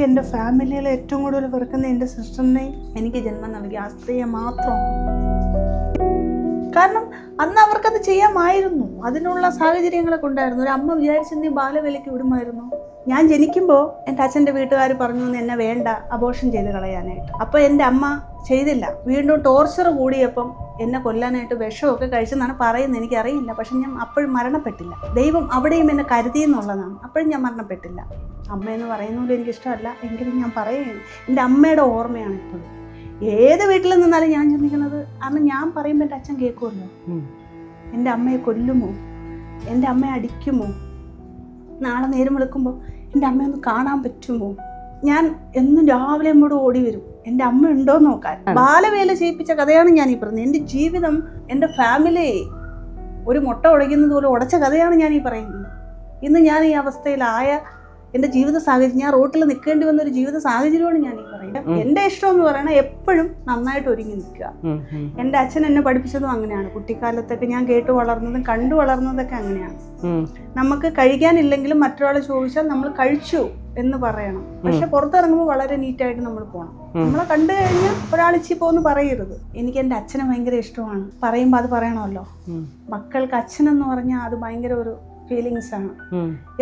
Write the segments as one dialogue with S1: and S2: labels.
S1: എന്റെ ഫാമിലിയിൽ ഏറ്റവും കൂടുതൽ വെറുക്കുന്ന എന്റെ സിസ്റ്ററിനെയും എനിക്ക് ജന്മം നൽകി ആ സ്ത്രീയെ മാത്രം. കാരണം അന്ന് അവർക്കത് ചെയ്യാമായിരുന്നു. അതിനുള്ള സാഹചര്യങ്ങളൊക്കെ ഉണ്ടായിരുന്നു. ഒരു അമ്മ വിചാരിച്ചെന്നീ ബാലവേലയ്ക്ക് വിടുമായിരുന്നു. ഞാൻ ജനിക്കുമ്പോൾ എന്റെ അച്ഛന്റെ വീട്ടുകാർ പറഞ്ഞു "നീ എന്നെ വേണ്ട അബോഷൻ ചെയ്ത് കളയാനായിട്ട്. അപ്പോൾ എന്റെ അമ്മ ചെയ്തില്ല. വീണ്ടും ടോർച്ചർ കൂടിയപ്പം എന്നെ കൊല്ലാനായിട്ട് വിഷമൊക്കെ കഴിച്ചെന്നാണ് പറയുന്നത്. എനിക്കറിയില്ല. പക്ഷെ ഞാൻ അപ്പോഴും മരണപ്പെട്ടില്ല. ദൈവം അവിടെയും എന്നെ കരുതി എന്നുള്ളതാണ് അപ്പോഴും ഞാൻ മരണപ്പെട്ടില്ല. അമ്മയെന്ന് പറയുന്നതുകൊണ്ട് എനിക്കിഷ്ടമല്ല. എങ്കിലും ഞാൻ പറയുകയാണ്. എന്റെ അമ്മയുടെ ഓർമ്മയാണ് ഇപ്പോഴും. ഏത് വീട്ടിൽ നിന്നാലും ഞാൻ ചിന്തിക്കുന്നത് അന്ന് ഞാൻ പറയുമ്പോൾ എന്റെ അച്ഛൻ കേൾക്കുമല്ലോ. എന്റെ അമ്മയെ കൊല്ലുമോ? എന്റെ അമ്മയെ അടിക്കുമോ? നാളെ നേരം വിളിക്കുമ്പോൾ എന്റെ അമ്മയെ ഒന്ന് കാണാൻ പറ്റുമോ? ഞാൻ എന്നും രാവിലെ അമ്മയോട് ഓടി വരും. എന്റെ അമ്മ ഉണ്ടോ എന്ന് നോക്കാൻ ബാലവേല ചെയ്യിപ്പിച്ച കഥയാണ് ഞാൻ ഈ പറയുന്നത് എന്റെ ജീവിതം എന്റെ ഫാമിലി ഒരു മുട്ട ഉടയ്ക്കുന്നത് പോലെ ഉടച്ച കഥയാണ് ഞാൻ ഈ പറയുന്നത്. ഇന്ന് ഞാൻ ഈ അവസ്ഥയിലായ എന്റെ ജീവിത സാഹചര്യം ഞാൻ റോട്ടിൽ നിൽക്കേണ്ടി വന്ന ഒരു ജീവിത സാഹചര്യമാണ് ഞാൻ ഈ പറയുന്നത്. എന്റെ ഇഷ്ടം എന്ന് പറയുന്നത് എപ്പോഴും നന്നായിട്ട് ഒരുങ്ങി നിൽക്കുക. എന്റെ അച്ഛൻ എന്നെ പഠിപ്പിച്ചതും അങ്ങനെയാണ്. കുട്ടിക്കാലത്തൊക്കെ ഞാൻ കേട്ട് വളർന്നതും കണ്ടു വളർന്നതൊക്കെ അങ്ങനെയാണ്. നമുക്ക് കഴിക്കാനില്ലെങ്കിലും മറ്റൊരാൾ ചോദിച്ചാൽ നമ്മൾ കഴിച്ചു എന്ന് പറയണം. പക്ഷെ പുറത്തിറങ്ങുമ്പോൾ വളരെ നീറ്റായിട്ട് നമ്മൾ പോകണം നമ്മളെ കണ്ടു കഴിഞ്ഞാൽ ഒരാൾ ഇച്ചി പോന്ന് പറയരുത്. എനിക്ക് എന്റെ അച്ഛനെ ഭയങ്കര ഇഷ്ടമാണ്. പറയുമ്പോൾ അത് പറയണമല്ലോ. മക്കൾക്ക് അച്ഛനെന്ന് പറഞ്ഞാൽ അത് ഭയങ്കര ഒരു ഫീലിങ്സ് ആണ്.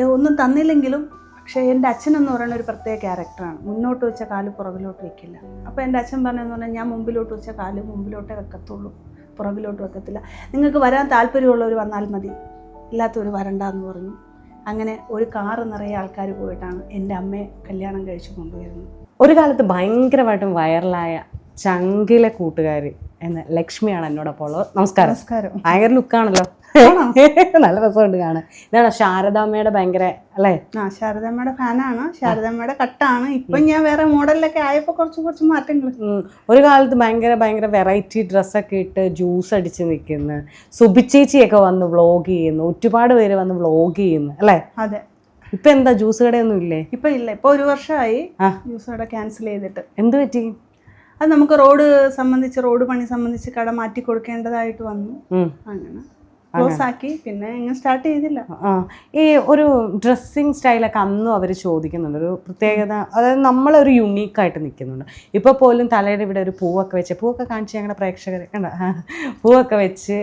S1: ഒന്നും തന്നില്ലെങ്കിലും പക്ഷേ എന്റെ അച്ഛൻ എന്ന് പറയുന്ന ഒരു പ്രത്യേക ക്യാരക്ടറാണ്. മുന്നോട്ട് വെച്ച കാൽ പുറകിലോട്ട് വെക്കില്ല. അപ്പോൾ എന്റെ അച്ഛൻ പറഞ്ഞതെന്ന് പറഞ്ഞാൽ ഞാൻ മുമ്പിലോട്ട് വെച്ച കാൽ മുമ്പിലോട്ടേ വെക്കത്തുള്ളൂ. പുറകിലോട്ട് വെക്കത്തില്ല. നിങ്ങൾക്ക് വരാൻ താല്പര്യമുള്ളവർ വന്നാൽ മതി. ഇല്ലാത്തവർ വരണ്ടെന്ന് പറഞ്ഞു. അങ്ങനെ ഒരു കാറ് നിറയെ ആൾക്കാർ പോയിട്ടാണ് എന്റെ അമ്മയെ കല്യാണം കഴിച്ചു കൊണ്ടുവരുന്നത്.
S2: ഒരു കാലത്ത് ഭയങ്കരമായിട്ടും വൈറലായ ചങ്കിലെ കൂട്ടുകാരി എന്ന ലക്ഷ്മിയാണ് എന്നോടൊപ്പം ഉള്ളത്. നമസ്കാരം.
S1: നമസ്കാരം.
S2: ഭയങ്കര ലുക്കാണല്ലോ നല്ല രസമുണ്ട് കാണാൻ. ഇതാണ് ശാരദാമ്മയുടെ ഭയങ്കര അല്ലേ?
S1: ആ ശാരദമ്മയുടെ ഫാനാണ്. ശാരദമ്മയുടെ കട്ടാണ്. ഇപ്പം ഞാൻ വേറെ മോഡലിലൊക്കെ ആയപ്പോൾ കുറച്ച് കുറച്ച് മാറ്റങ്ങൾ.
S2: ഒരു കാലത്ത് ഭയങ്കര ഭയങ്കര വെറൈറ്റി ഡ്രസ്സൊക്കെ ഇട്ട് ജ്യൂസ് അടിച്ച് നിൽക്കുന്നു സുബിച്ചേച്ചിയൊക്കെ വന്ന് വ്ളോഗ് ചെയ്യുന്നു. ഒരുപാട് പേര് വന്ന് വ്ളോഗ് ചെയ്യുന്നു അല്ലേ?
S1: അതെ.
S2: ഇപ്പൊ എന്താ ജ്യൂസ് കടയൊന്നും ഇല്ലേ?
S1: ഇപ്പൊ ഇല്ല. ഇപ്പൊ ഒരു വർഷമായി. ജ്യൂസ് കട ക്യാൻസൽ ചെയ്തിട്ട്.
S2: എന്ത് പറ്റി?
S1: അത് നമുക്ക് റോഡ് സംബന്ധിച്ച് റോഡ് പണി സംബന്ധിച്ച് കട മാറ്റി കൊടുക്കേണ്ടതായിട്ട് വന്നു അങ്ങനെ. ക്ലോസ് ആക്കി പിന്നെ ഇങ്ങനെ സ്റ്റാർട്ട് ചെയ്തില്ല.
S2: ആ ഈ ഒരു ഡ്രസ്സിങ് സ്റ്റൈലൊക്കെ അന്നും അവർ ചോദിക്കുന്നുണ്ട്. ഒരു പ്രത്യേകത അതായത് നമ്മളൊരു യുണീക്കായിട്ട് നിൽക്കുന്നുണ്ട്. ഇപ്പോൾ പോലും തലയുടെ ഇവിടെ ഒരു പൂവൊക്കെ വെച്ച് പൂവൊക്കെ കാണിച്ച് ഞങ്ങളുടെ പ്രേക്ഷകർ കണ്ട? പൂവൊക്കെ വെച്ച്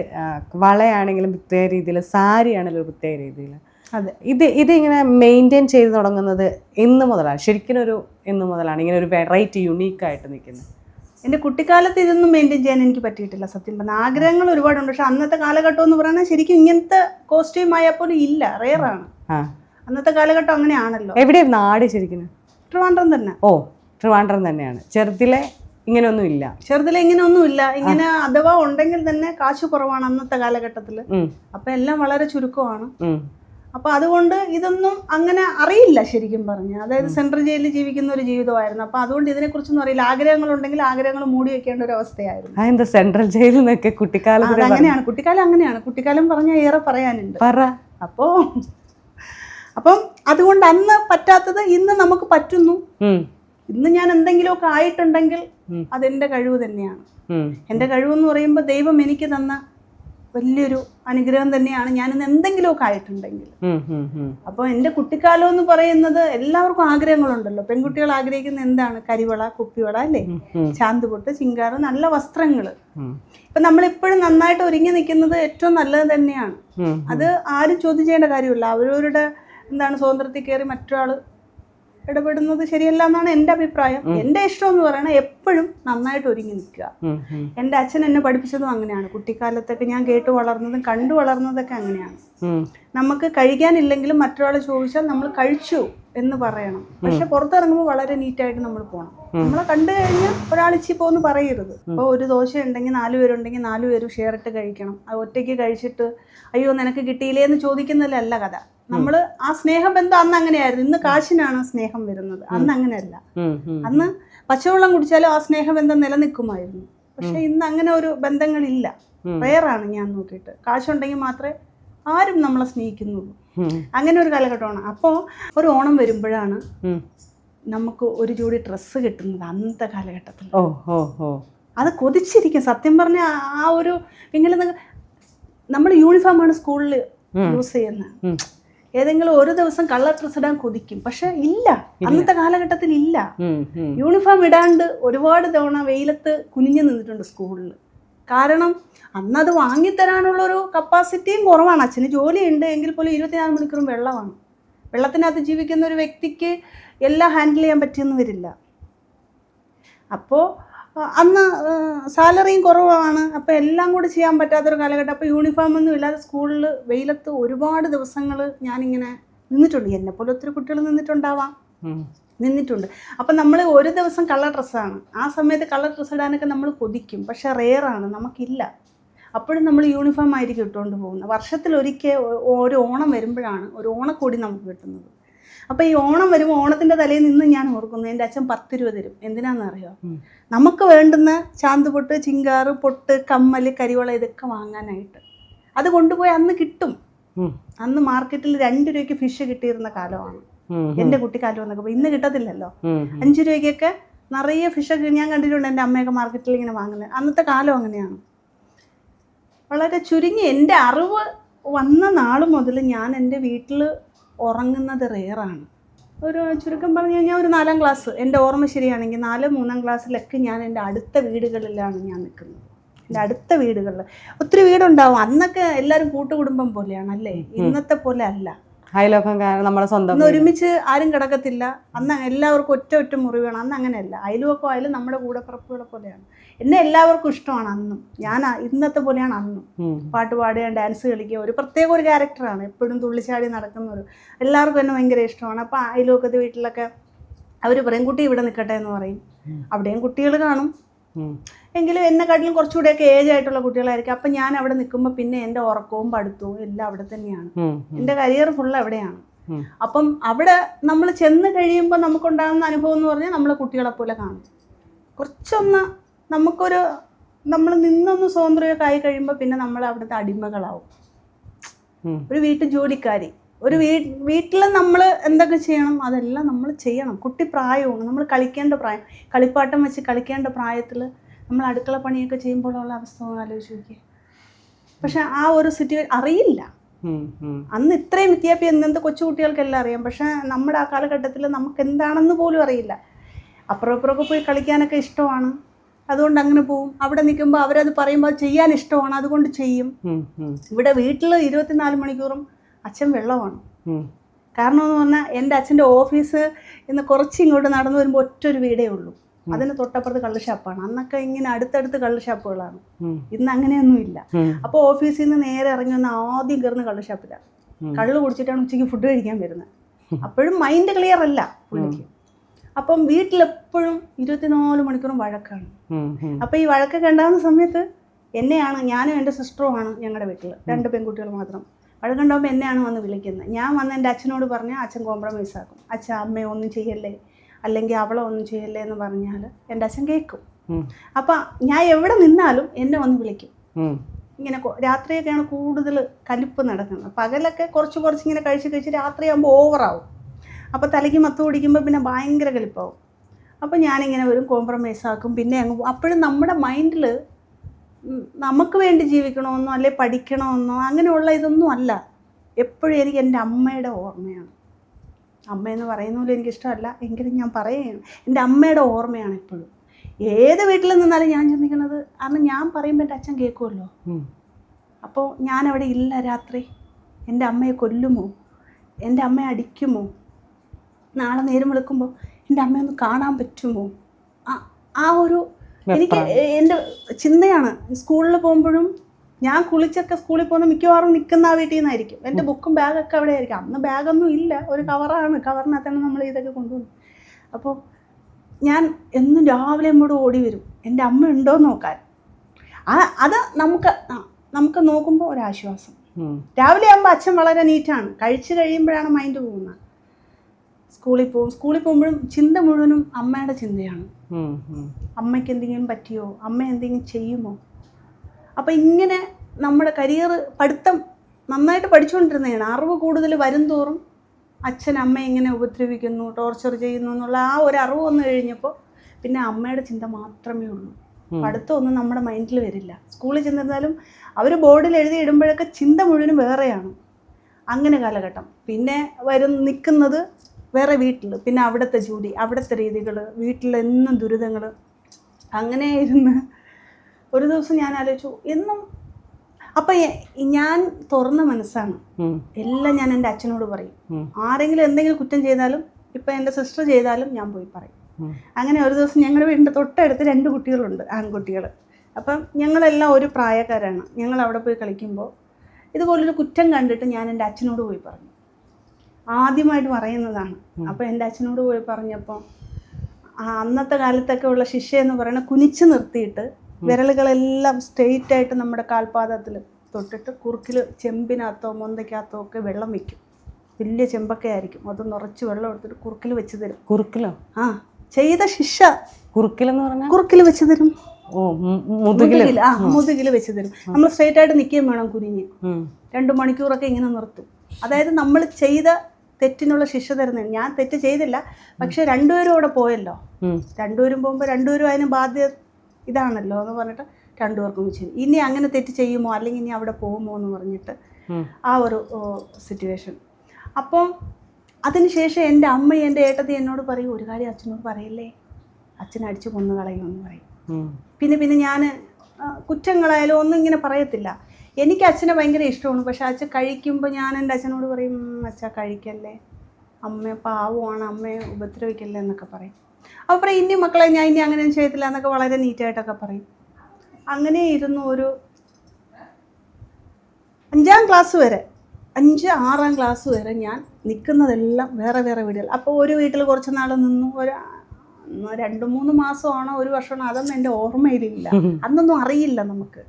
S2: വളയാണെങ്കിലും പ്രത്യേക രീതിയിൽ സാരി ആണെങ്കിലും പ്രത്യേക രീതിയിൽ.
S1: അതെ.
S2: ഇത് ഇതിങ്ങനെ മെയിന്റെയിൻ ചെയ്ത് തുടങ്ങുന്നത് എന്ന് മുതലാണ്. ശരിക്കും ഒരു എന്ന് മുതലാണ്. ഇങ്ങനെ ഒരു വെറൈറ്റി യുണീക്കായിട്ട് നിൽക്കുന്നത്.
S1: എന്റെ കുട്ടിക്കാലത്ത് ഇതൊന്നും മെയിന്റെയിൻ ചെയ്യാൻ എനിക്ക് പറ്റിയിട്ടില്ല സത്യം പറഞ്ഞാൽ ആഗ്രഹങ്ങൾ ഒരുപാടുണ്ട് പക്ഷെ അന്നത്തെ കാലഘട്ടം എന്ന് പറഞ്ഞാൽ ശരിക്കും ഇങ്ങനത്തെ കോസ്റ്റ്യൂം ആയാൽ പോലും ഇല്ല റെയറാണ് അന്നത്തെ കാലഘട്ടം അങ്ങനെയാണല്ലോ.
S2: എവിടെയാണ് നാട് ശരിക്കും
S1: ട്രിവാൻഡ്രം തന്നെ.
S2: ഓ ട്രിവാൻഡ്രം തന്നെയാണ്. ചെറുതിലെ ഇങ്ങനെയൊന്നും ഇല്ല.
S1: ചെറുതിലെ ഇങ്ങനെയൊന്നും ഇല്ല. ഇങ്ങനെ അഥവാ ഉണ്ടെങ്കിൽ തന്നെ കാശ് കുറവാണ് അന്നത്തെ കാലഘട്ടത്തിൽ അപ്പം എല്ലാം വളരെ ചുരുക്കമാണ്.
S2: ഉം,
S1: അപ്പൊ അതുകൊണ്ട് ഇതൊന്നും അങ്ങനെ അറിയില്ല ശരിക്കും പറഞ്ഞു. അതായത് സെൻട്രൽ ജയിലിൽ ജീവിക്കുന്ന ഒരു ജീവിതമായിരുന്നു. അപ്പോൾ അതുകൊണ്ട് ഇതിനെക്കുറിച്ചൊന്നും അറിയില്ല. ആഗ്രഹങ്ങൾ ഉണ്ടെങ്കിൽ ആഗ്രഹങ്ങൾ മൂടി വെക്കേണ്ട ഒരു അവസ്ഥയായിരുന്നു.
S2: സെൻട്രൽ ജയിലിൽ നിന്നൊക്കെ
S1: കുട്ടിക്കാലം അങ്ങനെയാണ് കുട്ടിക്കാലം അങ്ങനെയാണ്. കുട്ടിക്കാലം പറഞ്ഞാൽ ഏറെ പറയാനുണ്ട്.
S2: പറ.
S1: അപ്പോ അപ്പം അതുകൊണ്ട് അന്ന് പറ്റാത്തത് ഇന്ന് നമുക്ക് പറ്റുന്നു. ഇന്ന് ഞാൻ എന്തെങ്കിലുമൊക്കെ ആയിട്ടുണ്ടെങ്കിൽ. അതെന്റെ കഴിവ് തന്നെയാണ്.
S2: എന്റെ
S1: എന്റെ കഴിവെന്ന് പറയുമ്പോൾ ദൈവം എനിക്ക് തന്ന വലിയൊരു അനുഗ്രഹം തന്നെയാണ്. ഞാനിന്ന് എന്തെങ്കിലുമൊക്കെ ആയിട്ടുണ്ടെങ്കിൽ. അപ്പോൾ എന്റെ കുട്ടിക്കാലം എന്ന് പറയുന്നത് എല്ലാവർക്കും ആഗ്രഹങ്ങളുണ്ടല്ലോ. പെൺകുട്ടികൾ ആഗ്രഹിക്കുന്ന എന്താണ്? കരിവള കുപ്പിവള അല്ലേ? ചാന്തുപൊട്ട് ചിങ്കാറ് നല്ല വസ്ത്രങ്ങൾ. ഇപ്പൊ നമ്മളിപ്പോഴും നന്നായിട്ട് ഒരുങ്ങി നിൽക്കുന്നത് ഏറ്റവും നല്ലത് തന്നെയാണ്. അത് ആരും ചോദ്യം ചെയ്യേണ്ട കാര്യമില്ല. അവരവരുടെ എന്താണ് സ്വാതന്ത്ര്യത്തിൽ കയറി മറ്റൊരാൾ ഇടപെടുന്നത് ശരിയല്ല എന്നാണ് എന്റെ അഭിപ്രായം. എന്റെ ഇഷ്ടം എന്ന് പറയുന്നത് എപ്പോഴും നന്നായിട്ട് ഒരുങ്ങി നിൽക്കുക. എന്റെ അച്ഛൻ എന്നെ പഠിപ്പിച്ചതും അങ്ങനെയാണ്. കുട്ടിക്കാലത്തൊക്കെ ഞാൻ കേട്ട് വളർന്നതും കണ്ടു വളർന്നതൊക്കെ അങ്ങനെയാണ്. നമുക്ക് കഴിക്കാനില്ലെങ്കിലും മറ്റൊരാൾ ചോദിച്ചാൽ നമ്മൾ കഴിച്ചു എന്ന് പറയണം. പക്ഷെ പുറത്തിറങ്ങുമ്പോൾ വളരെ നീറ്റായിട്ട് നമ്മൾ പോകണം നമ്മളെ കണ്ടു കഴിഞ്ഞാൽ ഒരാൾ ഇച്ചി പോന്ന് പറയരുത്. അപ്പോൾ ഒരു ദോശ ഉണ്ടെങ്കിൽ നാല് പേരുണ്ടെങ്കിൽ നാല് പേരും ഷെയർ ഇട്ട് കഴിക്കണം. അത് ഒറ്റയ്ക്ക് കഴിച്ചിട്ട് അയ്യോ നിനക്ക് കിട്ടിയില്ലേ എന്ന് ചോദിക്കുന്നതിലല്ല കഥ. നമ്മൾ ആ സ്നേഹബന്ധം അന്ന് അങ്ങനെയായിരുന്നു. ഇന്ന് കാശിനാണ് ആ സ്നേഹം വരുന്നത്. അന്ന് അങ്ങനെയല്ല. അന്ന് പച്ചവെള്ളം കുടിച്ചാലും ആ സ്നേഹബന്ധം നിലനിൽക്കുമായിരുന്നു. പക്ഷെ ഇന്ന് അങ്ങനെ ഒരു ബന്ധങ്ങളില്ല. റെയറാണ് ഞാൻ നോക്കിയിട്ട്. കാശുണ്ടെങ്കിൽ മാത്രമേ ആരും നമ്മളെ സ്നേഹിക്കുന്നുള്ളൂ. അങ്ങനെ ഒരു കാലഘട്ടമാണ്. അപ്പോൾ ഒരു ഓണം വരുമ്പോഴാണ് നമുക്ക് ഒരു ജോഡി ഡ്രസ്സ് കിട്ടുന്നത് അന്നത്തെ കാലഘട്ടത്തിൽ. അത് കൊതിച്ചിരിക്കും. സത്യം പറഞ്ഞ ആ ഒരു ഇങ്ങനെ നമ്മൾ യൂണിഫോമാണ് സ്കൂളിൽ യൂസ് ചെയ്യുന്നത്. ഏതെങ്കിലും ഒരു ദിവസം കളർ ഡ്രസ് ഇടാൻ കൊതിക്കും. പക്ഷെ ഇല്ല. അന്നത്തെ കാലഘട്ടത്തിൽ ഇല്ല. യൂണിഫോം ഇടാണ്ട് ഒരുപാട് തവണ വെയിലത്ത് കുനിഞ്ഞു നിന്നിട്ടുണ്ട് സ്കൂളിൽ. കാരണം അന്നത് വാങ്ങിത്തരാനുള്ളൊരു കപ്പാസിറ്റിയും കുറവാണ്. അച്ഛന് ജോലിയുണ്ട് എങ്കിൽ പോലും ഇരുപത്തിനാല് മണിക്കൂറും വെള്ളമാണ്. വെള്ളത്തിനകത്ത് ജീവിക്കുന്ന ഒരു വ്യക്തിക്ക് എല്ലാം ഹാൻഡിൽ ചെയ്യാൻ പറ്റിയെന്ന് വരില്ല. അപ്പോൾ അന്ന് സാലറിയും കുറവാണ്. അപ്പോൾ എല്ലാം കൂടി ചെയ്യാൻ പറ്റാത്തൊരു കാലഘട്ടം. അപ്പോൾ യൂണിഫോം ഒന്നും ഇല്ലാതെ സ്കൂളിൽ വെയിലത്ത് ഒരുപാട് ദിവസങ്ങൾ ഞാനിങ്ങനെ നിന്നിട്ടുണ്ട്. എന്നെപ്പോലെ ഒത്തിരി കുട്ടികൾ നിന്നിട്ടുണ്ടാവാം. നിന്നിട്ടുണ്ട്. അപ്പം നമ്മൾ ഒരു ദിവസം കളർ ഡ്രസ്സാണ്. ആ സമയത്ത് കളർ ഡ്രസ്സ് ഇടാനൊക്കെ നമ്മൾ കൊതിക്കും. പക്ഷെ റെയറാണ്. നമുക്കില്ല. അപ്പോഴും നമ്മൾ യൂണിഫോം ആയിരിക്കും ഇട്ടുകൊണ്ട് പോകുന്നത്. വർഷത്തിലൊരിക്കൽ ഒരു ഓണം വരുമ്പോഴാണ് ഒരു ഓണക്കൊടി നമുക്ക് കിട്ടുന്നത്. അപ്പോൾ ഈ ഓണം വരുമ്പോൾ ഓണത്തിന്റെ തലയിൽ നിന്ന് ഞാൻ ഓർക്കുന്നു എന്റെ അച്ഛൻ പത്ത് രൂപ തരും. എന്തിനാന്ന് അറിയോ നമുക്ക് വേണ്ടുന്ന ചാന്ത് പൊട്ട് ചിങ്കാറ് പൊട്ട് കമ്മൽ കരിവള ഇതൊക്കെ വാങ്ങാനായിട്ട്. അത് കൊണ്ടുപോയി അന്ന് കിട്ടും. അന്ന് മാർക്കറ്റിൽ രണ്ട് രൂപയ്ക്ക് ഫിഷ് കിട്ടിയിരുന്ന കാലമാണ്. എന്റെ കുട്ടിക്കാലം എന്നൊക്കെ. ഇന്ന് കിട്ടത്തില്ലല്ലോ. അഞ്ച് രൂപയ്ക്കൊക്കെ നിറയെ ഫിഷൊക്കെ ഞാൻ കണ്ടിട്ടുണ്ട് എന്റെ അമ്മയൊക്കെ മാർക്കറ്റിൽ ഇങ്ങനെ വാങ്ങുന്നത് അന്നത്തെ കാലം അങ്ങനെയാണ്. വളരെ ചുരുങ്ങി എന്റെ അറിവ് വന്ന നാൾ മുതൽ ഞാൻ എന്റെ വീട്ടിൽ ഉറങ്ങുന്നത് റെയറാണ് ഒരു ചുരുക്കം പറഞ്ഞു കഴിഞ്ഞാൽ ഒരു നാലാം ക്ലാസ് എന്റെ ഓർമ്മ ശരിയാണെങ്കിൽ നാല് മൂന്നാം ക്ലാസ്സിലൊക്കെ ഞാൻ എന്റെ അടുത്ത വീടുകളിലാണ് ഞാൻ നിൽക്കുന്നത്. എന്റെ അടുത്ത വീടുകളിൽ ഒത്തിരി വീടുണ്ടാവും. അന്നൊക്കെ എല്ലാവരും കൂട്ടുകുടുംബം പോലെയാണ് അല്ലേ ഇന്നത്തെ പോലെ അല്ല.
S2: അയൽവക്കംകാരൻ നമ്മുടെ സ്വന്തം
S1: അന്ന് ഒരുമിച്ച് ആരും കിടക്കത്തില്ല. അന്ന് എല്ലാവർക്കും ഒറ്റ ഒറ്റ മുറി വേണം. അന്ന് അങ്ങനെയല്ല. അയലുവൊക്കെ ആയാലും നമ്മുടെ കൂടപ്പിറപ്പുകളെ പോലെയാണ്. എന്നെ എല്ലാവർക്കും ഇഷ്ടമാണ് അന്നും. ഞാൻ ആ- ഇന്നത്തെ പോലെയാണ് അന്നും.
S2: ഉം.
S1: പാട്ട് പാടുക ഡാൻസ് കളിക്കുക ഒരു പ്രത്യേക ഒരു ക്യാരക്ടറാണ്. എപ്പോഴും തുള്ളിച്ചാടി നടക്കുന്ന ഒരു എല്ലാവർക്കും എന്നെ ഭയങ്കര ഇഷ്ടമാണ്. അപ്പോൾ അയലുവക്കത്തെ വീട്ടിലൊക്കെ അവർ പറയും കുട്ടി ഇവിടെ നിൽക്കട്ടെ എന്ന് പറയും. അവിടെയും കുട്ടികൾ കാണും. എങ്കിലും എന്നെക്കാട്ടിലും കുറച്ചുകൂടെയൊക്കെ ഏജ് ആയിട്ടുള്ള കുട്ടികളായിരിക്കും. അപ്പം ഞാൻ അവിടെ നിൽക്കുമ്പോൾ പിന്നെ എന്റെ ഉറക്കവും പഠിത്തവും എല്ലാം അവിടെ തന്നെയാണ്. എന്റെ കരിയർ ഫുൾ അവിടെയാണ്. അപ്പം അവിടെ നമ്മൾ ചെന്ന് കഴിയുമ്പോൾ നമുക്കുണ്ടാകുന്ന അനുഭവം എന്ന് പറഞ്ഞാൽ നമ്മൾ കുട്ടികളെ പോലെ കാണും. കുറച്ചൊന്ന് നമുക്കൊരു നമ്മൾ നിന്നൊന്ന് സ്വാതന്ത്ര്യമൊക്കെ ആയി കഴിയുമ്പോൾ പിന്നെ നമ്മൾ അവിടുത്തെ അടിമകളാവും ഒരു വീട്ടു ജോലിക്കാരി ഒരു വീ വീട്ടിൽ നമ്മൾ എന്തൊക്കെ ചെയ്യണം അതെല്ലാം നമ്മൾ ചെയ്യണം. കുട്ടി പ്രായമാണ് നമ്മൾ കളിക്കേണ്ട പ്രായം. കളിപ്പാട്ടം വെച്ച് കളിക്കേണ്ട പ്രായത്തിൽ നമ്മൾ അടുക്കള പണിയൊക്കെ ചെയ്യുമ്പോഴുള്ള അവസ്ഥ ഒന്ന് ആലോചിച്ച് നോക്കിയേ. പക്ഷെ ആ ഒരു സിറ്റുവേഷൻ അറിയില്ല. അന്ന് ഇത്രയും വിദ്യാഭ്യാസം ഇന്നത്തെ കൊച്ചുകുട്ടികൾക്കെല്ലാം അറിയാം. പക്ഷെ നമ്മുടെ ആ കാലഘട്ടത്തിൽ നമുക്ക് എന്താണെന്ന് പോലും അറിയില്ല. അപ്പുറം ഇപ്പുറമൊക്കെ പോയി കളിക്കാനൊക്കെ ഇഷ്ടമാണ്. അതുകൊണ്ട് അങ്ങനെ പോവും. അവിടെ നിൽക്കുമ്പോൾ അവരത് പറയുമ്പോൾ അത് ചെയ്യാൻ ഇഷ്ടമാണ്. അതുകൊണ്ട് ചെയ്യും. ഇവിടെ വീട്ടിൽ ഇരുപത്തിനാല് മണിക്കൂറും അച്ഛൻ വെള്ളമാണ്. കാരണം എന്ന് പറഞ്ഞാൽ എന്റെ അച്ഛന്റെ ഓഫീസ് ഇന്ന് കുറച്ച് ഇങ്ങോട്ട് നടന്നു വരുമ്പോൾ ഒറ്റൊരു വീടേ ഉള്ളൂ. അതിന് തൊട്ടപ്പുറത്ത് കള്ള് ഷാപ്പാണ്. അന്നൊക്കെ ഇങ്ങനെ അടുത്തടുത്ത് കള്ള് ഷാപ്പുകളാണ്. ഇന്ന് അങ്ങനെയൊന്നുമില്ല. അപ്പോൾ ഓഫീസിൽ നിന്ന് നേരെ ഇറങ്ങി വന്ന് ആദ്യം കയറുന്ന കള്ള് ഷാപ്പിലാണ് കള്ള് കുടിച്ചിട്ടാണ് ഉച്ചയ്ക്ക് ഫുഡ് കഴിക്കാൻ വരുന്നത്. അപ്പോഴും മൈൻഡ് ക്ലിയർ അല്ല പുള്ളിക്ക്. അപ്പം വീട്ടിലെപ്പോഴും ഇരുപത്തിനാല് മണിക്കൂറും വഴക്കാണ്. അപ്പോൾ ഈ വഴക്കൊക്കെ ഉണ്ടാകുന്ന സമയത്ത് എന്നെയാണ് ഞാനും എന്റെ സിസ്റ്ററുമാണ് ഞങ്ങളുടെ വീട്ടിൽ രണ്ട് പെൺകുട്ടികൾ മാത്രം. വഴക്കുണ്ടാകുമ്പോൾ എന്നെയാണ് വന്ന് വിളിക്കുന്നത്. ഞാൻ വന്ന് എന്റെ അച്ഛനോട് പറഞ്ഞാൽ അച്ഛൻ കോംപ്രമൈസ് ആക്കും. അച്ഛൻ അമ്മയെ ഒന്നും ചെയ്യല്ലേ? അല്ലെങ്കിൽ അവളെ ഒന്നും ചെയ്യല്ലേ എന്ന് പറഞ്ഞാൽ എന്റെ അച്ഛൻ കേൾക്കും. അപ്പം ഞാൻ എവിടെ നിന്നാലും എന്നെ വന്ന് വിളിക്കും. ഇങ്ങനെ രാത്രിയൊക്കെയാണ് കൂടുതൽ കലിപ്പ് നടക്കുന്നത്. പകലൊക്കെ കുറച്ച് കുറച്ച് ഇങ്ങനെ കഴിച്ച് കഴിച്ച് രാത്രിയാകുമ്പോൾ ഓവറാവും അപ്പോൾ തലയ്ക്ക് മത്ത് പിടിക്കുമ്പോൾ പിന്നെ ഭയങ്കര കലിപ്പാവും. അപ്പോൾ ഞാനിങ്ങനെ വരും കോംപ്രമൈസ് ആക്കും. പിന്നെ അങ്ങ് അപ്പോഴും നമ്മുടെ മൈൻഡിൽ നമുക്ക് വേണ്ടി ജീവിക്കണമെന്നോ അല്ലെ പഠിക്കണമെന്നോ അങ്ങനെയുള്ള ഇതൊന്നും അല്ല. എപ്പോഴും എനിക്ക് എന്റെ അമ്മയുടെ ഓർമ്മയാണ്. അമ്മയെന്ന് പറയുന്ന പോലും എനിക്കിഷ്ടമല്ല എങ്കിലും ഞാൻ പറയുകയാണ്. എന്റെ അമ്മയുടെ ഓർമ്മയാണ് എപ്പോഴും. ഏത് വീട്ടിൽ നിന്നാലും ഞാൻ ചിന്തിക്കുന്നത് കാരണം ഞാൻ പറയുമ്പോൾ എന്റെ അച്ഛൻ കേൾക്കുമല്ലോ. അപ്പോൾ ഞാനവിടെ ഇല്ല രാത്രി. എന്റെ അമ്മയെ കൊല്ലുമോ? എന്റെ അമ്മയെ അടിക്കുമോ? നാളെ നേരം വിളിക്കുമ്പോൾ എന്റെ അമ്മയൊന്ന് കാണാൻ പറ്റുമോ? ആ- ആ ഒരു എനിക്ക് എന്റെ ചിന്തയാണ് സ്കൂളിൽ പോകുമ്പോഴും ഞാൻ കുളിച്ചൊക്കെ സ്കൂളിൽ പോകുന്ന മിക്കവാറും നിൽക്കുന്ന ആ വീട്ടിൽ നിന്നായിരിക്കും എന്റെ ബുക്കും ബാഗൊക്കെ അവിടെ ആയിരിക്കും അന്ന് ബാഗൊന്നും ഇല്ല ഒരു കവറാണ്. കവറിനകത്താണ് നമ്മൾ ഇതൊക്കെ കൊണ്ടുപോകുന്നത്. അപ്പോൾ ഞാൻ എന്നും രാവിലെ നമ്മോട് ഓടി വരും. എന്റെ അമ്മ ഉണ്ടോ എന്ന് നോക്കാൻ. ആ അത് നമുക്ക് നമുക്ക് നോക്കുമ്പോൾ ഒരാശ്വാസം.
S2: ആശ്വാസം
S1: രാവിലെ ആകുമ്പോൾ അച്ഛൻ വളരെ നീറ്റാണ് കഴിച്ചു കഴിയുമ്പോഴാണ് മൈൻഡ് പോകുന്നത്. സ്കൂളിൽ പോകും. സ്കൂളിൽ പോകുമ്പോഴും ചിന്ത മുഴുവനും അമ്മയുടെ ചിന്തയാണ്. അമ്മയ്ക്ക് എന്തെങ്കിലും പറ്റിയോ? അമ്മ എന്തെങ്കിലും ചെയ്യുമോ? അപ്പം ഇങ്ങനെ നമ്മുടെ കരിയർ പഠിത്തം നന്നായിട്ട് പഠിച്ചുകൊണ്ടിരുന്നതാണ്. അറിവ് കൂടുതൽ വരും തോറും അച്ഛൻ അമ്മ എങ്ങനെ ഉപദ്രവിക്കുന്നു ടോർച്ചർ ചെയ്യുന്നു എന്നുള്ള ആ ഒരു അറിവ് വന്നു കഴിഞ്ഞപ്പോൾ പിന്നെ അമ്മയുടെ ചിന്ത മാത്രമേ ഉള്ളൂ. പഠിത്തമൊന്നും നമ്മുടെ മൈൻഡിൽ വരില്ല. സ്കൂളിൽ ചെന്നിരുന്നാലും അവർ ബോർഡിൽ എഴുതി ഇടുമ്പോഴൊക്കെ ചിന്ത മുഴുവനും വേറെയാണ്. അങ്ങനെ കാലഘട്ടം. പിന്നെ വരും നിൽക്കുന്നത് വേറെ വീട്ടിൽ പിന്നെ അവിടുത്തെ ജോലി അവിടുത്തെ രീതികൾ വീട്ടിലെന്നും ദുരിതങ്ങൾ അങ്ങനെ ഇരുന്ന് ഒരു ദിവസം ഞാൻ ആലോചിച്ചു എന്നും അപ്പം ഞാൻ തുറന്ന മനസ്സാണ്. എല്ലാം ഞാൻ എന്റെ അച്ഛനോട് പറയും. ആരെങ്കിലും എന്തെങ്കിലും കുറ്റം ചെയ്താലും ഇപ്പം എന്റെ സിസ്റ്റർ ചെയ്താലും ഞാൻ പോയി പറയും. അങ്ങനെ ഒരു ദിവസം ഞങ്ങളുടെ വീടിന്റെ തൊട്ടടുത്ത് രണ്ട് കുട്ടികളുണ്ട് ആൺകുട്ടികൾ അപ്പം ഞങ്ങളെല്ലാം ഒരു പ്രായക്കാരാണ്. ഞങ്ങൾ അവിടെ പോയി കളിക്കുമ്പോൾ ഇതുപോലൊരു കുറ്റം കണ്ടിട്ട് ഞാൻ എന്റെ അച്ഛനോട് പോയി പറഞ്ഞു. ആദ്യമായിട്ട് പറയുന്നതാണ്. അപ്പോൾ എന്റെ അച്ഛനോട് പോയി പറഞ്ഞപ്പോൾ അന്നത്തെ കാലത്തൊക്കെ ഉള്ള ശിഷ്യ എന്ന് പറയുന്നത് കുനിച്ച് നിർത്തിയിട്ട് വിരലുകളെല്ലാം സ്ട്രെയിറ്റ് ആയിട്ട് നമ്മുടെ കാൽപാദത്തിൽ തൊട്ടിട്ട് കുറുക്കിൽ ചെമ്പിനകത്തോ മൊന്തയ്ക്കകത്തോ ഒക്കെ വെള്ളം വെക്കും. വലിയ ചെമ്പൊക്കെ ആയിരിക്കും. അത് നിറച്ച് വെള്ളം എടുത്തിട്ട് കുറുക്കിൽ വെച്ച് തരും.
S2: കുറുക്കിലോ?
S1: ആ ചെയ്ത ശിക്ഷ
S2: കുറുക്കിലെന്ന് പറഞ്ഞാൽ
S1: കുറുക്കിൽ വെച്ച് തരും. മുതുകിൽ ആ മുതുകിൽ വെച്ച് തരും. നമ്മൾ സ്ട്രെയിറ്റ് ആയിട്ട് നിൽക്കുകയും വേണം കുനിഞ്ഞ്. രണ്ട് മണിക്കൂറൊക്കെ ഇങ്ങനെ നിർത്തും. അതായത് നമ്മൾ ചെയ്ത തെറ്റിനുള്ള ശിക്ഷ തരുന്നത് ഞാൻ തെറ്റ് ചെയ്തില്ല. പക്ഷെ രണ്ടുപേരും അവിടെ പോയല്ലോ. രണ്ടുപേരും പോകുമ്പോൾ രണ്ടുപേരും അതിന് ബാധ്യത ഇതാണല്ലോ എന്ന് പറഞ്ഞിട്ട് രണ്ടുപേർക്കും വെച്ച് ഇനി അങ്ങനെ തെറ്റ് ചെയ്യുമോ? അല്ലെങ്കിൽ ഇനി അവിടെ പോകുമോ എന്ന് പറഞ്ഞിട്ട് ആ ഒരു സിറ്റുവേഷൻ അപ്പം അതിനുശേഷം എന്റെ അമ്മയും എന്റെ ഏട്ടത്തി എന്നോട് പറയും ഒരു കാര്യം അച്ഛനോട് പറയല്ലേ? അച്ഛൻ അടിച്ചു കൊന്നു കളയുമെന്ന് പറയും. പിന്നെ പിന്നെ ഞാൻ കുറ്റങ്ങളായാലും ഒന്നും ഇങ്ങനെ പറയത്തില്ല. എനിക്ക് അച്ഛനെ ഭയങ്കര ഇഷ്ടമാണ്. പക്ഷെ അച്ഛൻ കഴിക്കുമ്പോൾ ഞാൻ എന്റെ അച്ഛനോട് പറയും അച്ഛ കഴിക്കല്ലേ. അമ്മ പാവമാണ് അമ്മയെ ഉപദ്രവിക്കല്ലേ എന്നൊക്കെ പറയും. അപ്പോൾ പറയും ഇനി മക്കളെ ഞാൻ ഇനി അങ്ങനെ ഒന്നും ചെയ്യത്തില്ല എന്നൊക്കെ വളരെ നീറ്റായിട്ടൊക്കെ പറയും. അങ്ങനെ ഇരുന്നു ഒരു അഞ്ചാം ക്ലാസ് വരെ അഞ്ച് ആറാം ക്ലാസ് വരെ ഞാൻ നിൽക്കുന്നതെല്ലാം വേറെ വേറെ വീടുകൾ. അപ്പോൾ ഒരു വീട്ടിൽ കുറച്ച് നാൾ നിന്നു. ഒരു രണ്ടു രണ്ട് മൂന്ന് മാസമാണോ ഒരു വർഷമാണോ അതൊന്നും എന്റെ ഓർമ്മയിലില്ല. അന്നൊന്നും അറിയില്ല നമുക്ക്.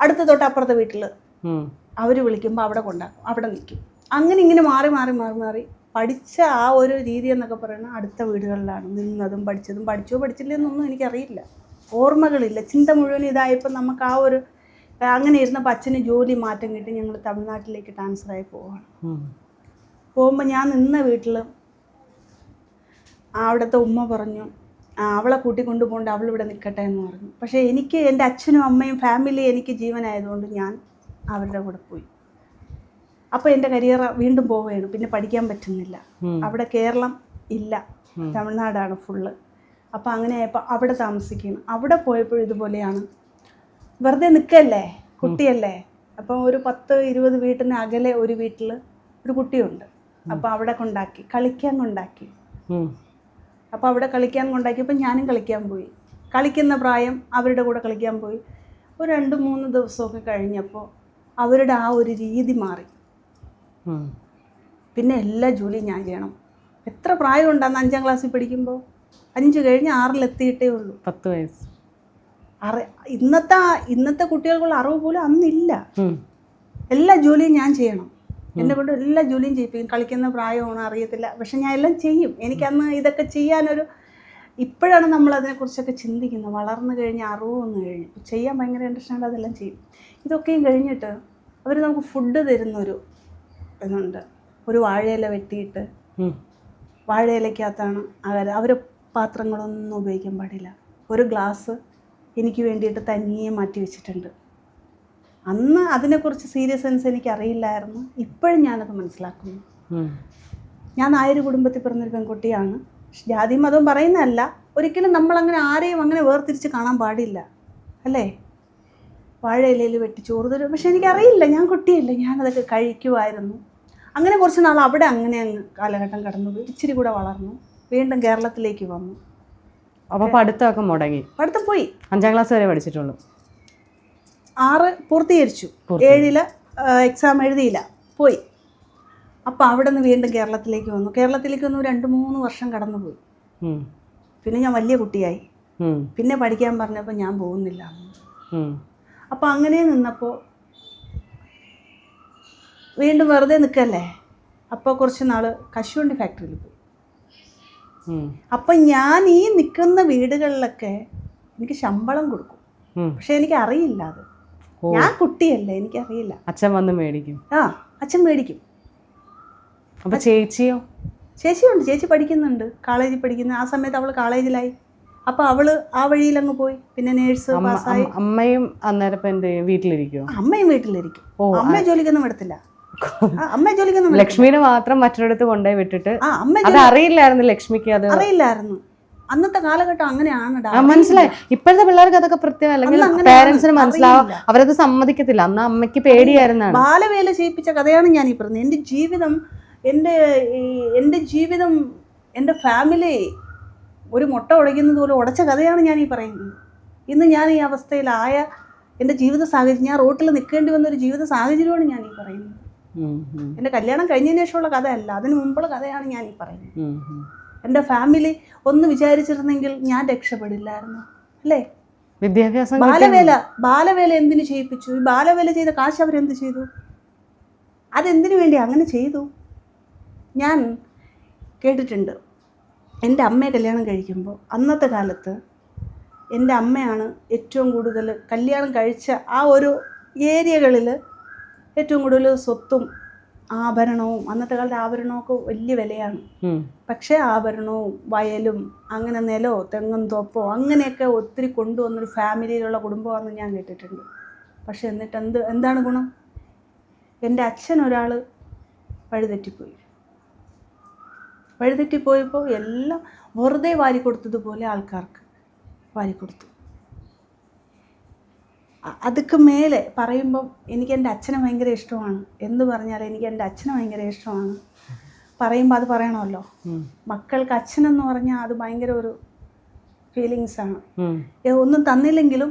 S1: അടുത്ത തൊട്ടപ്പുറത്തെ വീട്ടിൽ അവർ വിളിക്കുമ്പോൾ അവിടെ കൊണ്ടാക്കും അവിടെ നിൽക്കും. അങ്ങനെ ഇങ്ങനെ മാറി മാറി മാറി മാറി പഠിച്ച ആ ഒരു രീതി എന്നൊക്കെ പറയുന്നത് അടുത്ത വീടുകളിലാണ് നിന്നതും പഠിച്ചതും. പഠിച്ചോ പഠിച്ചില്ലെന്നൊന്നും എനിക്കറിയില്ല. ഓർമ്മകളില്ല. ചിന്ത മുഴുവൻ ഇതായപ്പോൾ നമുക്ക് ആ ഒരു അങ്ങനെ ഇരുന്നപ്പോൾ അച്ഛന് ജോലി മാറ്റം കിട്ടി. ഞങ്ങൾ തമിഴ്നാട്ടിലേക്ക് ട്രാൻസ്ഫർ ആയി പോവുകയാണ്
S2: ഉം.
S1: പോകുമ്പോൾ ഞാൻ നിന്ന വീട്ടിൽ അവിടുത്തെ ഉമ്മ പറഞ്ഞു "ആ, അവളെ കൂട്ടിക്കൊണ്ടു പോകണ്ട അവളിവിടെ നിൽക്കട്ടെ എന്ന് പറഞ്ഞു. പക്ഷേ എനിക്ക് എന്റെ അച്ഛനും അമ്മയും ഫാമിലി എനിക്ക് ജീവനായതുകൊണ്ട് ഞാൻ അവരുടെ കൂടെ പോയി. അപ്പോൾ എന്റെ കരിയർ വീണ്ടും പോവുകയാണ്. പിന്നെ പഠിക്കാൻ പറ്റുന്നില്ല. അവിടെ കേരളം ഇല്ല. തമിഴ്നാടാണ് ഫുള്ള്. അപ്പോൾ അങ്ങനെ ആയപ്പോൾ അവിടെ താമസിക്കണം അവിടെ പോയപ്പോൾ ഇതുപോലെയാണ്. വെറുതെ നിൽക്കല്ലേ? കുട്ടിയല്ലേ? അപ്പം ഒരു പത്ത് ഇരുപത് വീട്ടിന് അകലെ ഒരു വീട്ടിൽ ഒരു കുട്ടിയുണ്ട്. അപ്പോൾ അവിടെ കൊണ്ടാക്കി കളിക്കാൻ കൊണ്ടാക്കി. അപ്പോൾ അവിടെ കളിക്കാൻ കൊണ്ടാക്കിയപ്പോൾ ഞാനും കളിക്കാൻ പോയി. കളിക്കുന്ന പ്രായം അവരുടെ കൂടെ കളിക്കാൻ പോയി. ഒരു രണ്ട് മൂന്ന് ദിവസമൊക്കെ കഴിഞ്ഞപ്പോൾ അവരുടെ ആ ഒരു രീതി മാറി. പിന്നെ എല്ലാ ജോലിയും ഞാൻ ചെയ്യണം. എത്ര പ്രായം ഉണ്ടാകുന്ന അഞ്ചാം ക്ലാസ്സിൽ പഠിക്കുമ്പോൾ അഞ്ച് കഴിഞ്ഞ് ആറിലെത്തിയിട്ടേ ഉള്ളൂ.
S2: പത്ത് വയസ്സ്.
S1: അറി ഇന്നത്തെ ഇന്നത്തെ കുട്ടികൾക്കുള്ള അറിവ് പോലും അന്നില്ല. എല്ലാ ജോലിയും ഞാൻ ചെയ്യണം. എന്നെ കൊണ്ട് എല്ലാ ജോലിയും ചെയ്യിപ്പിക്കും. കളിക്കുന്ന പ്രായമാണോ അറിയത്തില്ല. പക്ഷെ ഞാൻ എല്ലാം ചെയ്യും. എനിക്കന്ന് ഇതൊക്കെ ചെയ്യാനൊരു ഇപ്പോഴാണ് നമ്മൾ അതിനെക്കുറിച്ചൊക്കെ ചിന്തിക്കുന്നത്. വളർന്നു കഴിഞ്ഞ് അറിവ് വന്നു കഴിഞ്ഞു. ചെയ്യാൻ ഭയങ്കര ഇൻട്രസ്റ്റ് ആണ് അതെല്ലാം ചെയ്യും. ഇതൊക്കെയും കഴിഞ്ഞിട്ട് അവർ നമുക്ക് ഫുഡ് തരുന്നൊരു ഇതുണ്ട്. ഒരു വാഴയില വെട്ടിയിട്ട്. വാഴയിലക്കകത്താണ് അവർ അവർ പാത്രങ്ങളൊന്നും ഉപയോഗിക്കാൻ പാടില്ല. ഒരു ഗ്ലാസ് എനിക്ക് വേണ്ടിയിട്ട് തനിയെ മാറ്റി വെച്ചിട്ടുണ്ട്. അന്ന് അതിനെക്കുറിച്ച് സീരിയസ് സെൻസ് എനിക്ക് അറിയില്ലായിരുന്നു ഇപ്പോഴും ഞാനത് മനസ്സിലാക്കുന്നു. ഞാൻ നായർ കുടുംബത്തിൽ പിറന്നൊരു പെൺകുട്ടിയാണ്. ജാതി മതവും പറയുന്നതല്ല. ഒരിക്കലും നമ്മളങ്ങനെ ആരെയും അങ്ങനെ വേർതിരിച്ച് കാണാൻ പാടില്ല. അല്ലേ? വാഴയിലയിൽ വെട്ടി ചോറ് തരും. പക്ഷെ എനിക്കറിയില്ല. ഞാൻ കുട്ടിയല്ലേ. ഞാനതൊക്കെ കഴിക്കുമായിരുന്നു അങ്ങനെ കുറച്ച് നാൾ അവിടെ അങ്ങനെ അങ്ങ് കാലഘട്ടം കടന്നു. ഇച്ചിരി കൂടെ വളർന്നു. വീണ്ടും കേരളത്തിലേക്ക് വന്നു.
S2: അപ്പോൾ പഠിത്തമൊക്കെ മുടങ്ങി.
S1: പഠിത്തം പോയി.
S2: അഞ്ചാം ക്ലാസ് വരെ പഠിച്ചിട്ടുള്ളൂ.
S1: ആറ് പൂർത്തീകരിച്ചു. ഏഴിൽ എക്സാം എഴുതിയില്ല. പോയി. അപ്പോൾ അവിടെ നിന്ന് വീണ്ടും കേരളത്തിലേക്ക് വന്നു. കേരളത്തിലേക്ക് വന്നു രണ്ട് മൂന്ന് വർഷം കടന്നുപോയി. പിന്നെ ഞാൻ വലിയ കുട്ടിയായി. പിന്നെ പഠിക്കാൻ പറഞ്ഞപ്പോൾ ഞാൻ പോകുന്നില്ല.
S2: അപ്പം
S1: അപ്പോൾ അങ്ങനെ നിന്നപ്പോൾ വീണ്ടും വെറുതെ നിൽക്കല്ലേ അപ്പോൾ കുറച്ച് നാൾ കശുവണ്ടി ഫാക്ടറിയിൽ പോയി. അപ്പം ഞാൻ ഈ നിൽക്കുന്ന വീടുകളിലൊക്കെ എനിക്ക് ശമ്പളം കൊടുക്കും. പക്ഷെ എനിക്ക് അറിയില്ല അത്. ഞാൻ കുട്ടിയല്ലേ എനിക്കറിയില്ല.
S2: അച്ഛൻ വന്ന് മേടിക്കും.
S1: ആ അച്ഛൻ മേടിക്കും.
S2: അപ്പൊ ചേച്ചിയോ?
S1: ചേച്ചിയുണ്ട് ചേച്ചി പഠിക്കുന്നുണ്ട് കോളേജിൽ പഠിക്കുന്നു. ആ സമയത്ത് അവൾ കോളേജിലായി അപ്പൊ അവൾ ആ വഴിയിൽ അങ്ങ് പോയി. പിന്നെ നേഴ്സ് പാസ്സായി.
S2: അമ്മയും അന്നേരം വീട്ടിലിരിക്കും എന്ത്
S1: അമ്മയും വീട്ടിലിരിക്കും.
S2: ഓ
S1: അമ്മ ജോലിക്കൊന്നും വിടത്തില്ല. ആ, അമ്മ ജോലിക്കൊന്നും.
S2: ലക്ഷ്മിനെ മാത്രം മറ്റൊരിടത്ത് കൊണ്ടുപോയി വിട്ടിട്ട് അത് അറിയില്ലായിരുന്നു ലക്ഷ്മിക്ക് അത്.
S1: അറിയില്ലായിരുന്നു. അന്നത്തെ കാലഘട്ടം
S2: അങ്ങനെയാണ് മനസ്സിലായി. ഇപ്പോഴത്തെ പിള്ളേർക്ക് അതൊക്കെ പ്രത്യേകം അല്ലെങ്കിൽ പേരൻസിന് മനസ്സിലാവും. അവരത് സമ്മതിക്കത്തില്ല. അന്ന് അമ്മയ്ക്ക് പേടിയായിരുന്നു
S1: ബാലവേല ചെയ്യിപ്പിച്ച കഥയാണ് ഞാൻ ഈ പറഞ്ഞത്. എന്റെ ജീവിതം എന്റെ എന്റെ ജീവിതം എന്റെ ഫാമിലി ഒരു മുട്ട ഉടയ്ക്കുന്നത് പോലെ ഉടച്ച കഥയാണ് ഞാൻ ഈ പറയുന്നത്. ഇന്ന് ഞാൻ ഈ അവസ്ഥയിലായ എന്റെ ജീവിത സാഹചര്യം ഞാൻ റോട്ടിൽ നിൽക്കേണ്ടി വന്ന ഒരു ജീവിത സാഹചര്യമാണ് ഞാൻ ഈ പറയുന്നത്. എന്റെ കല്യാണം കഴിഞ്ഞതിന് ശേഷമുള്ള കഥയല്ല. അതിന് മുമ്പുള്ള കഥയാണ് ഞാൻ ഈ പറയുന്നത്. എന്റെ ഫാമിലി ഒന്ന് വിചാരിച്ചിരുന്നെങ്കിൽ ഞാൻ രക്ഷപ്പെടില്ലായിരുന്നു. അല്ലേ?
S2: വിദ്യാഭ്യാസം
S1: ബാലവേല ബാലവേല എന്തിനു ചെയ്യിപ്പിച്ചു? ഈ ബാലവേല ചെയ്ത കാശ് അവരെന്ത് ചെയ്തു? അതെന്തിനു വേണ്ടി അങ്ങനെ ചെയ്തു? ഞാൻ കേട്ടിട്ടുണ്ട്. എന്റെ അമ്മയെ കല്യാണം കഴിക്കുമ്പോൾ അന്നത്തെ കാലത്ത് എന്റെ അമ്മയാണ് ഏറ്റവും കൂടുതൽ കല്യാണം കഴിച്ച ആ ഒരു ഏരിയകളിൽ ഏറ്റവും കൂടുതൽ സ്വത്തും ആഭരണവും അന്നത്തെ കാലത്ത് ആഭരണമൊക്കെ വലിയ വിലയാണ്. പക്ഷേ ആഭരണവും വയലും അങ്ങനെ നിലോ തെങ്ങും തോപ്പോ അങ്ങനെയൊക്കെ ഒത്തിരി കൊണ്ടുവന്നൊരു ഫാമിലിയിലുള്ള കുടുംബമാണെന്ന് ഞാൻ കേട്ടിട്ടുണ്ട്. പക്ഷെ എന്നിട്ട് എന്ത് എന്താണ് ഗുണം? എന്റെ അച്ഛൻ ഒരാൾ വഴിതെറ്റിപ്പോയി. വഴിതെറ്റിപ്പോയപ്പോൾ എല്ലാം വെറുതെ വാരിക്കൊടുത്തതുപോലെ ആൾക്കാർക്ക് വാരിക്കൊടുത്തു. അതുക്ക് മേലെ പറയുമ്പം എനിക്ക് എന്റെ അച്ഛനെ ഭയങ്കര ഇഷ്ടമാണ്. എന്ന് പറഞ്ഞാൽ എനിക്ക് എന്റെ അച്ഛനെ ഭയങ്കര ഇഷ്ടമാണ്. പറയുമ്പോൾ അത് പറയണമല്ലോ. മക്കൾക്ക് അച്ഛനെന്ന് പറഞ്ഞാൽ അത് ഭയങ്കര ഒരു ഫീലിങ്സ് ആണ്. ഒന്നും തന്നില്ലെങ്കിലും.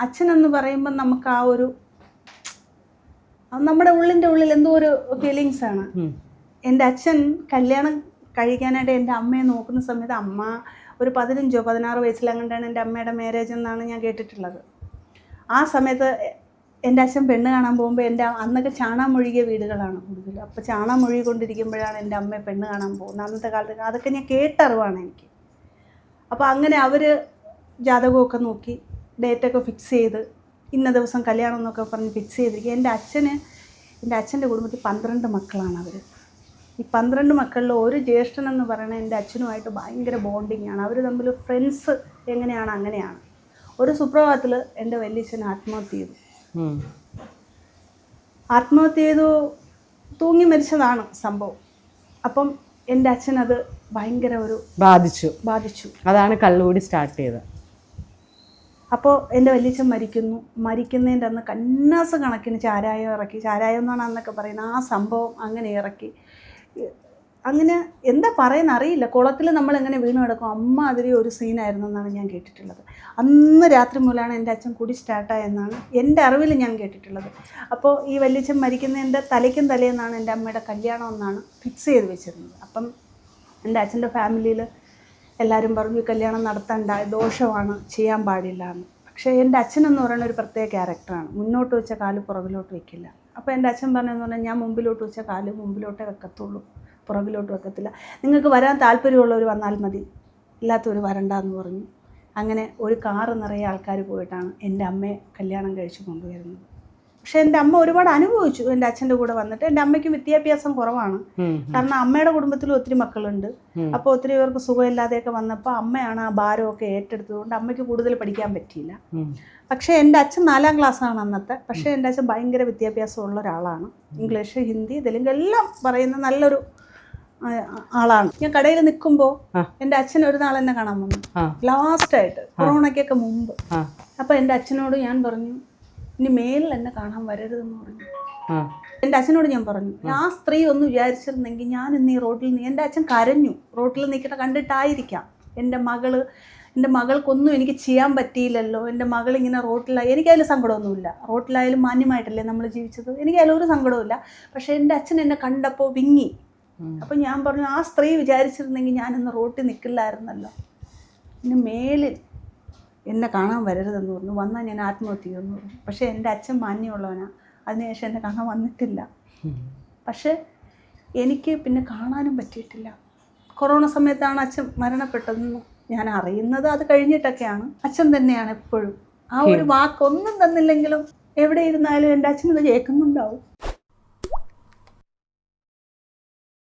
S1: അച്ഛനെന്ന് പറയുമ്പോൾ നമുക്ക് ആ ഒരു നമ്മുടെ ഉള്ളിന്റെ ഉള്ളിൽ എന്തോ ഒരു ഫീലിങ്സ് ആണ്. എന്റെ അച്ഛൻ കല്യാണം കഴിക്കാനായിട്ട് എന്റെ അമ്മയെ നോക്കുന്ന സമയത്ത് അമ്മ ഒരു പതിനഞ്ചോ പതിനാറോ വയസ്സിലങ്ങണ്ടാണ് എന്റെ അമ്മയുടെ മാരേജ് എന്നാണ് ഞാൻ കേട്ടിട്ടുള്ളത്. ആ സമയത്ത് എന്റെ അച്ഛൻ പെണ്ണ് കാണാൻ പോകുമ്പോൾ എന്റെ അന്നൊക്കെ ചാണാൻ മുഴുകിയ വീടുകളാണ് കൂടുതൽ അപ്പോൾ ചാണാൻ മുഴുകിക്കൊണ്ടിരിക്കുമ്പോഴാണ് എന്റെ അമ്മയെ പെണ്ണ് കാണാൻ പോകുന്നത്. അന്നത്തെ കാലത്ത് അതൊക്കെ ഞാൻ കേട്ടറിവാണ് എനിക്ക്. അപ്പോൾ അങ്ങനെ അവർ ജാതകമൊക്കെ നോക്കി ഡേറ്റൊക്കെ ഫിക്സ് ചെയ്ത് ഇന്ന ദിവസം കല്യാണം എന്നൊക്കെ പറഞ്ഞ് ഫിക്സ് ചെയ്തിരിക്കുക. എന്റെ അച്ഛന് എന്റെ അച്ഛന്റെ കുടുംബത്തിൽ പന്ത്രണ്ട് മക്കളാണ് അവർ ഈ പന്ത്രണ്ട് മക്കളിൽ ഒരു ജ്യേഷ്ഠൻ എന്ന് പറയുന്നത് എന്റെ അച്ഛനുമായിട്ട് ഭയങ്കര ബോണ്ടിങ് ആണ്. അവർ തമ്മിൽ ഫ്രണ്ട്സ് എങ്ങനെയാണ് അങ്ങനെയാണ്. ഒരു സുപ്രഭാതത്തിൽ എന്റെ വല്യച്ഛൻ ആത്മഹത്യ ചെയ്തു. ആത്മഹത്യ ചെയ്തു തൂങ്ങി മരിച്ചതാണ് സംഭവം. അപ്പം എന്റെ അച്ഛൻ അത് ഭയങ്കര ഒരു
S2: ബാധിച്ചു.
S1: ബാധിച്ചു.
S2: അതാണ് കള്ളുകൂടി സ്റ്റാർട്ട് ചെയ്തത്.
S1: അപ്പോൾ എന്റെ വല്യച്ഛൻ മരിക്കുന്നു. മരിക്കുന്നതിന്റെ അന്ന് കന്നാസ് കണക്കിന് ചാരായം ഇറക്കി. ചാരായം എന്നാണ് അന്നൊക്കെ പറയുന്നത്. ആ സംഭവം അങ്ങനെ ഇറക്കി. അങ്ങനെ എന്താ പറയുന്ന അറിയില്ല. കുളത്തിൽ നമ്മൾ എങ്ങനെ വീണ് കിടക്കും. അമ്മ അതിരി ഒരു സീനായിരുന്നു എന്നാണ് ഞാൻ കേട്ടിട്ടുള്ളത്. അന്ന് രാത്രി മുതലാണ് എന്റെ അച്ഛൻ കുടി സ്റ്റാർട്ടായെന്നാണ് എന്റെ അറിവിൽ ഞാൻ കേട്ടിട്ടുള്ളത്. അപ്പോൾ ഈ വല്യച്ഛൻ മരിക്കുന്നതിന്റെ തലയ്ക്കും തലേന്നാണ് എന്റെ അമ്മയുടെ കല്യാണം എന്നാണ് ഫിക്സ് ചെയ്ത് വെച്ചിരുന്നത്. അപ്പം എന്റെ അച്ഛന്റെ ഫാമിലിയിൽ എല്ലാവരും പറഞ്ഞു കല്യാണം നടത്തണ്ട ദോഷമാണ് ചെയ്യാൻ പാടില്ല എന്ന്. പക്ഷേ എന്റെ അച്ഛനെന്ന് പറയുന്ന ഒരു പ്രത്യേക ക്യാരക്ടറാണ് മുന്നോട്ട് വെച്ച കാൽ പുറകിലോട്ട് വെക്കില്ല. അപ്പോൾ എന്റെ അച്ഛൻ പറഞ്ഞതെന്ന് പറഞ്ഞാൽ ഞാൻ മുമ്പിലോട്ട് വെച്ച കാൽ മുമ്പിലോട്ടേ വെക്കത്തുള്ളൂ. പുറകിലോട്ട് വെക്കത്തില്ല. നിങ്ങൾക്ക് വരാൻ താല്പര്യമുള്ളവർ വന്നാൽ മതി. ഇല്ലാത്തവർ വരണ്ട എന്ന് പറഞ്ഞു. അങ്ങനെ ഒരു കാറ് നിറയെ ആൾക്കാർ പോയിട്ടാണ് എന്റെ അമ്മയെ കല്യാണം കഴിച്ച് കൊണ്ടുവരുന്നത്. പക്ഷേ എന്റെ അമ്മ ഒരുപാട് അനുഭവിച്ചു എന്റെ അച്ഛന്റെ കൂടെ വന്നിട്ട്. എന്റെ അമ്മയ്ക്ക് വിദ്യാഭ്യാസം കുറവാണ്. കാരണം അമ്മയുടെ കുടുംബത്തിലും ഒത്തിരി മക്കളുണ്ട്. അപ്പോൾ ഒത്തിരി പേർക്ക് സുഖമില്ലാതെയൊക്കെ വന്നപ്പോൾ അമ്മയാണ് ആ ഭാരമൊക്കെ ഏറ്റെടുത്തതുകൊണ്ട് അമ്മയ്ക്ക് കൂടുതൽ പഠിക്കാൻ പറ്റിയില്ല. പക്ഷേ എന്റെ അച്ഛൻ നാലാം ക്ലാസ്സാണ് അന്നത്തെ. പക്ഷേ എന്റെ അച്ഛൻ ഭയങ്കര വിദ്യാഭ്യാസമുള്ള ഒരാളാണ്. ഇംഗ്ലീഷ് ഹിന്ദി തെലുങ്ക് എല്ലാം പറയുന്ന നല്ലൊരു ആളാണ്. ഞാൻ കടയിൽ
S2: നിൽക്കുമ്പോ.
S1: എന്റെ അച്ഛൻ ഒരു നാൾ എന്നെ കാണാൻ വന്നു.
S2: ലാസ്റ്റ്
S1: ആയിട്ട് കൊറോണയ്ക്കൊക്കെ മുമ്പ്. അപ്പൊ എന്റെ അച്ഛനോട് ഞാൻ പറഞ്ഞു ഇനി മേലിൽ എന്നെ കാണാൻ വരരുതെന്ന് പറഞ്ഞു.
S2: എന്റെ
S1: എന്റെ അച്ഛനോട് ഞാൻ പറഞ്ഞു ആ. സ്ത്രീ ഒന്ന് വിചാരിച്ചിരുന്നെങ്കിൽ ഞാൻ ഇന്ന് ഈ റോഡിൽ നിന്ന് എന്റെ അച്ഛൻ കരഞ്ഞു. റോട്ടിൽ നിൽക്കണ കണ്ടിട്ടായിരിക്കാം. എന്റെ മകൾ എന്റെ മകൾക്കൊന്നും എനിക്ക് ചെയ്യാൻ പറ്റിയില്ലല്ലോ. എന്റെ മകൾ ഇങ്ങനെ റോട്ടിലായി. എനിക്കതിൽ സങ്കടമൊന്നുമില്ല. റോട്ടിലായാലും മാന്യമായിട്ടല്ലേ നമ്മൾ ജീവിച്ചത്? എനിക്കതിൽ ഒരു സങ്കടമില്ല പക്ഷേ എന്റെ അച്ഛൻ എന്നെ കണ്ടപ്പോൾ വിങ്ങി. അപ്പം ഞാൻ പറഞ്ഞു ആ സ്ത്രീ വിചാരിച്ചിരുന്നെങ്കിൽ ഞാനിന്ന് റോട്ടിൽ നിൽക്കില്ലായിരുന്നല്ലോ ഇനി മേലിൽ എന്നെ കാണാൻ വരരുതെന്ന് പറഞ്ഞു. വന്നാൽ ഞാൻ ആത്മഹത്യ ചെയ്യുമെന്ന് പറഞ്ഞു. പക്ഷേ എന്റെ അച്ഛൻ മാന്യമുള്ളവനാണ് അതിനുശേഷം എന്നെ കാണാൻ വന്നിട്ടില്ല.
S2: പക്ഷെ
S1: പക്ഷേ എനിക്ക് പിന്നെ കാണാനും പറ്റിയിട്ടില്ല. കൊറോണ സമയത്താണ് അച്ഛൻ മരണപ്പെട്ടതെന്ന് ഞാൻ അറിയുന്നത്. അത് കഴിഞ്ഞിട്ടൊക്കെയാണ്. അച്ഛൻ തന്നെയാണ് എപ്പോഴും. ആ ഒരു വാക്കൊന്നും തന്നില്ലെങ്കിലും എവിടെ ഇരുന്നാലും എന്റെ അച്ഛനത് കേൾക്കുന്നുണ്ടാവും.